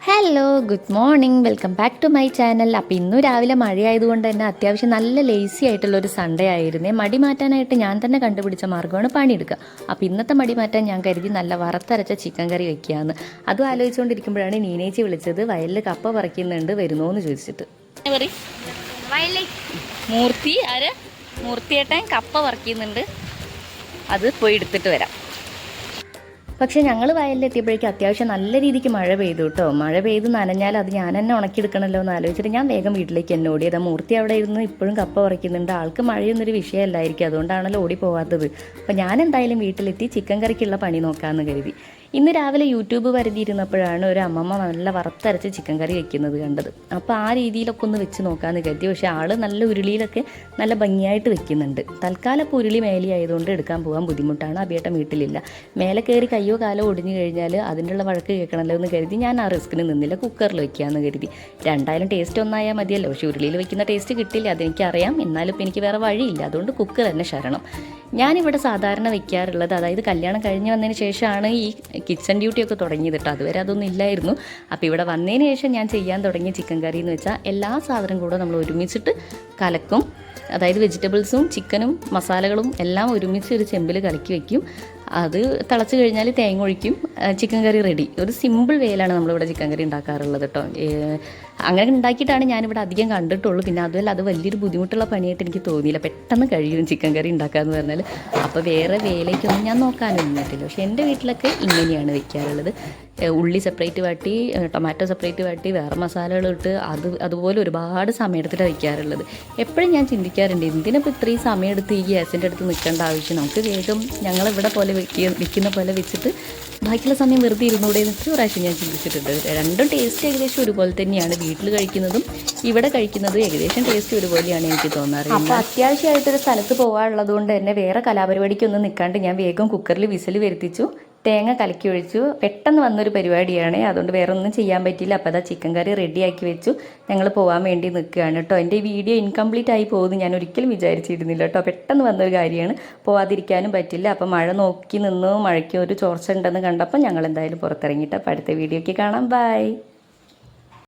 Hello good morning welcome back to my channel അപ്പോൾ ഇന്നു രാവിലെ മഴയായതുകൊണ്ട് തന്നെ അത്യാവശ്യം നല്ല ലേസി ആയിട്ടുള്ള ഒരു സൺഡേ ആയിരുന്നേ. മടി മാറ്റാനായിട്ട് ഞാൻ തന്നെ കണ്ടുപിടിച്ച മാർഗമാണ് പണിയെടുക്കുക. അപ്പോൾ ഇന്നത്തെ മടി മാറ്റാൻ ഞാൻ കരുതി നല്ല വറുത്തരച്ച ചിക്കൻ കറി വെക്കുകയെന്ന് അതും ആലോചിച്ചുകൊണ്ടിരിക്കുമ്പോഴാണ് നീനേച്ചി വിളിച്ചത് വയലിൽ കപ്പ പറിക്കുന്നുണ്ട് വരുന്നോ എന്ന് ചോദിച്ചിട്ട് മൂർത്തി ആര്? മൂർത്തിയേട്ടൻ കപ്പ പറിക്കുന്നുണ്ട്. അത് പോയി എടുത്തിട്ട് വരാം. പക്ഷേ ഞങ്ങൾ വയലിലെത്തിയപ്പോഴേക്കും അത്യാവശ്യം നല്ല രീതിക്ക് മഴ പെയ്തു കേട്ടോ. മഴ പെയ്ത് നനഞ്ഞാൽ അത് ഞാൻ തന്നെ ഉണക്കിയെടുക്കണമല്ലോ എന്ന് ആലോചിച്ചിട്ട് ഞാൻ വേഗം വീട്ടിലേക്ക് എന്നെ ഓടിയത് മൂർത്തി അവിടെ ഇരുന്ന് ഇപ്പോഴും കപ്പ പറിക്കുന്നുണ്ട്. ആൾക്ക് മഴയൊന്നൊരു വിഷയമല്ലായിരിക്കും. അതുകൊണ്ടാണല്ലോ ഓടി പോകാത്തത് അപ്പം ഞാൻ എന്തായാലും വീട്ടിലെത്തി ചിക്കൻ കറിക്കുള്ള പണി നോക്കാമെന്ന് കരുതി. ഇന്ന് രാവിലെ യൂട്യൂബ് വരുതിയിരുന്നപ്പോഴാണ് ഒരു അമ്മമ്മ നല്ല വറുത്തരച്ച് ചിക്കൻ കറി വെക്കുന്നത് കണ്ടത്. അപ്പോൾ ആ രീതിയിലൊക്കെ ഒന്ന് വെച്ച് നോക്കാമെന്ന് കരുതി. പക്ഷേ ആൾ നല്ല ഉരുളിയിലൊക്കെ നല്ല ഭംഗിയായിട്ട് വെക്കുന്നുണ്ട്. തൽക്കാലം ഇപ്പോൾ ഉരുളി മേലെ ആയതുകൊണ്ട് എടുക്കാൻ പോകാൻ ബുദ്ധിമുട്ടാണ്. അബിയേട്ടൻ വീട്ടിലില്ല. മേലെ കയറി കയ്യോ കാലോ ഒടിഞ്ഞു കഴിഞ്ഞാൽ അതിനുള്ള വഴക്ക് കേൾക്കണമല്ലോ എന്ന് കരുതി ഞാൻ ആ റിസ്കിന് നിന്നില്ല. കുക്കറിൽ വെക്കാമെന്ന് കരുതി. രണ്ടായാലും ടേസ്റ്റ് ഒന്നായാൽ മതിയല്ലോ. പക്ഷേ ഉരുളിയിൽ വെക്കുന്ന ടേസ്റ്റ് കിട്ടില്ല. അതെനിക്കറിയാം. എന്നാലും ഇപ്പോൾ എനിക്ക് വേറെ വഴിയില്ല. അതുകൊണ്ട് കുക്കർ തന്നെ ശരണം. ഞാനിവിടെ സാധാരണ വെക്കാറുള്ളത് അതായത് കല്യാണം കഴിഞ്ഞ് വന്നതിന് ശേഷമാണ് ഈ കിച്ചൺ ഡ്യൂട്ടിയൊക്കെ തുടങ്ങിയത് കേട്ടോ. അതുവരെ അതൊന്നും ഇല്ലായിരുന്നു. അപ്പോൾ ഇവിടെ വന്നതിന് ശേഷം ഞാൻ ചെയ്യാൻ തുടങ്ങിയ ചിക്കൻ കറി എന്ന് വെച്ചാൽ എല്ലാ സാധനവും കൂടെ നമ്മൾ ഒരുമിച്ചിട്ട് കലക്കും. അതായത് വെജിറ്റബിൾസും ചിക്കനും മസാലകളും എല്ലാം ഒരുമിച്ച് ഒരു ചെമ്പിൽ കലക്കി വെക്കും. അത് തിളച്ച് കഴിഞ്ഞാൽ തേങ്ങ ഒഴിക്കും. ചിക്കൻ കറി റെഡി ഒരു സിമ്പിൾ വേയിലാണ് നമ്മളിവിടെ ചിക്കൻ കറി ഉണ്ടാക്കാറുള്ളത് കേട്ടോ അങ്ങനെ ഉണ്ടാക്കിയിട്ടാണ് ഞാനിവിടെ അധികം കണ്ടിട്ടുള്ളൂ. പിന്നെ അതുമല്ല അത് വലിയൊരു ബുദ്ധിമുട്ടുള്ള പണിയായിട്ട് എനിക്ക് തോന്നിയില്ല. പെട്ടെന്ന് കഴിയും ചിക്കൻ കറി ഉണ്ടാക്കാന്ന് പറഞ്ഞാൽ അപ്പോൾ വേറെ വേലയ്ക്കൊന്നും ഞാൻ നോക്കാനൊന്നും പറ്റില്ല പക്ഷേ എന്റെ വീട്ടിലൊക്കെ ഇങ്ങനെയാണ് വെക്കാറുള്ളത്. ഉള്ളി സെപ്പറേറ്റ് വാട്ടി ടൊമാറ്റോ സെപ്പറേറ്റ് വാട്ടി വേറെ മസാലകൾ ഇട്ട് അത് അതുപോലെ ഒരുപാട് സമയമെടുത്തിട്ട് വയ്ക്കാറുള്ളത് എപ്പോഴും ഞാൻ ചിന്തിക്കാറുണ്ട് എന്തിനപ്പോൾ ഇത്രയും സമയമെടുത്ത് ഈ ഗ്യാസിന്റെ അടുത്ത് നിൽക്കേണ്ട ആവശ്യം? നമുക്ക് വേഗം ഞങ്ങളിവിടെ പോലെ വെക്കുക വെക്കുന്ന പോലെ വെച്ചിട്ട് ബാക്കിയുള്ള സമയം വെറുതെ ഇരുന്നൂടെ എന്ന് എത്ര പ്രാവശ്യം ഞാൻ ചിന്തിച്ചിട്ടുണ്ട്. രണ്ടും ടേസ്റ്റ് ഏകദേശം ഒരുപോലെ തന്നെയാണ്. വീട്ടിൽ കഴിക്കുന്നതും ഇവിടെ കഴിക്കുന്നതും ഏകദേശം ടേസ്റ്റ് ഒരുപോലെയാണ് എനിക്ക് തോന്നാറ്. അപ്പോൾ അത്യാവശ്യമായിട്ടൊരു സ്ഥലത്ത് പോകാനുള്ളത് കൊണ്ട് തന്നെ വേറെ കലാപരിപാടിക്കൊന്നും നിൽക്കാണ്ട് ഞാൻ വേഗം കുക്കറിൽ വിസിൽ വരുത്തിച്ചു. തേങ്ങ കലക്കി ഒഴിച്ചു പെട്ടെന്ന് വന്നൊരു പരിപാടിയാണ്. അതുകൊണ്ട് വേറെ ഒന്നും ചെയ്യാൻ പറ്റിയില്ല. അപ്പോൾ അതാ ചിക്കൻ കറി റെഡിയാക്കി വെച്ചു. ഞങ്ങൾ പോകാൻ വേണ്ടി നിൽക്കുകയാണ് കേട്ടോ. എന്റെ ഈ വീഡിയോ ഇൻകംപ്ലീറ്റ് ആയി പോകുന്നു. ഞാൻ ഒരിക്കലും വിചാരിച്ചിരുന്നില്ല കേട്ടോ. പെട്ടെന്ന് വന്നൊരു കാര്യമാണ്. പോവാതിരിക്കാനും പറ്റില്ല. അപ്പോൾ മഴ നോക്കി നിന്നു. മഴയ്ക്ക് ഒരു ചോർച്ച ഉണ്ടെന്ന് കണ്ടപ്പോൾ ഞങ്ങൾ എന്തായാലും പുറത്തിറങ്ങിയിട്ട് അപ്പോൾ അടുത്ത വീഡിയോയ്ക്ക് കാണാം. ബൈ